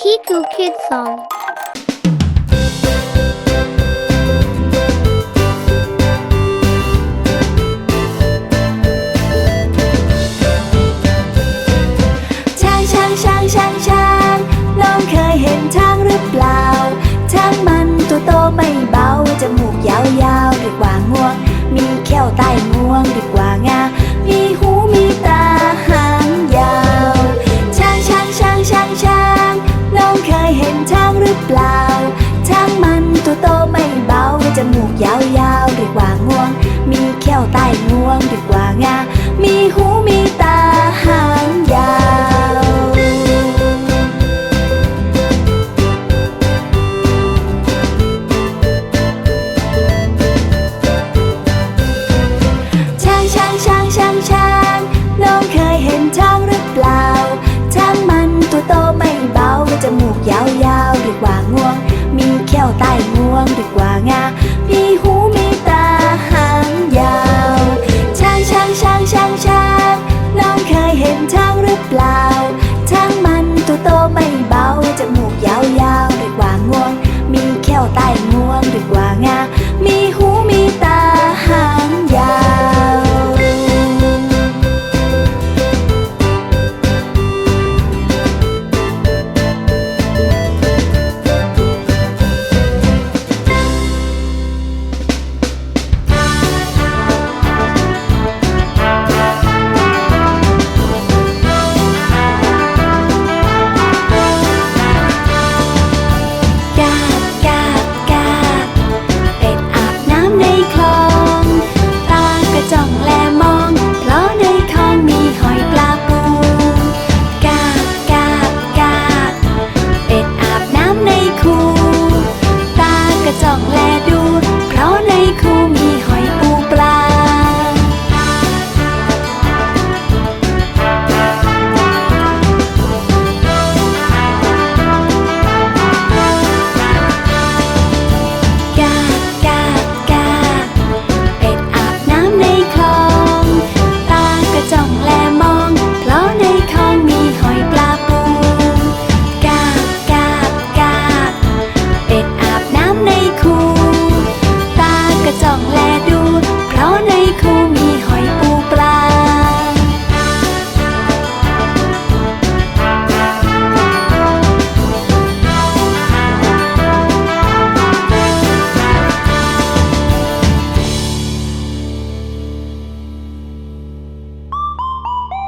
Kiku Kid Song. ือเปล่าช้างมันตัวโตไม่เบาจมูกยาวยๆเรียกว่างวง มีเขี้ยวใต้งวงเรียกว่างา มีหูมีตาหางยาวช้างช้างช้างช้างช้างน้องเคยเห็นช้างหรือเปล่าช้างมันตัวโตไม่เบาจมูกยาวยาว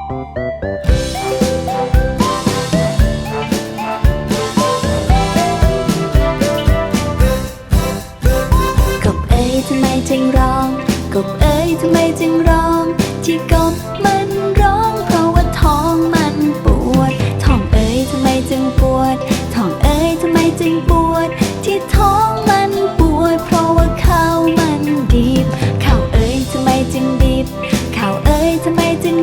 กบเอ้ยทำไมจึงร้อง กบเอ้ยทำไมจึงร้อง ที่กบมันร้อง เพราะว่าท้องมันปวด ท้องเอ้ยทำไมจึงปวด ท้องเอ้ยทำไมจึงปวด ที่ท้องมันปวด เพราะว่าข้าวมันดิบข้าวเอ้ยทำไมจึงดิบข้าวเอ้ยทำไมจึง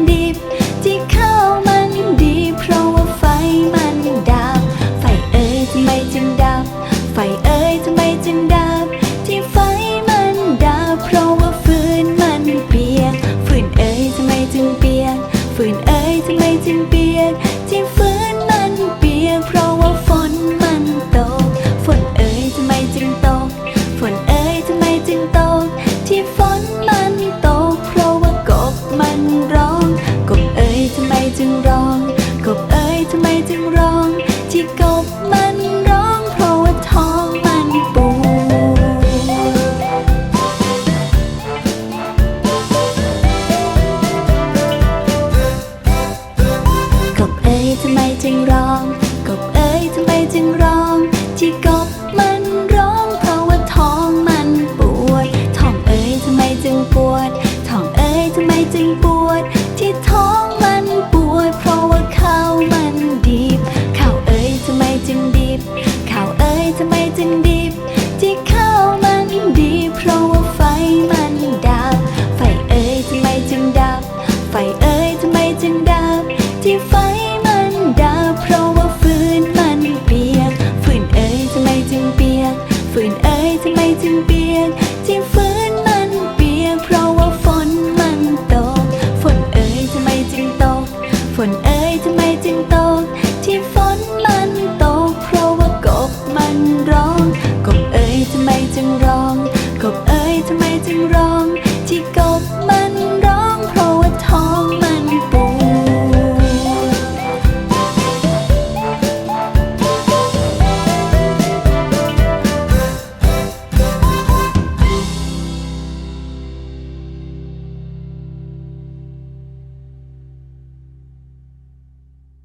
ไมจึงตก ที่ฝนมันตก เพราะว่ากบมันร้อง กบเอ๋ยทำไมจึงร้อง กบเอ๋ยทำไมจึงร้อง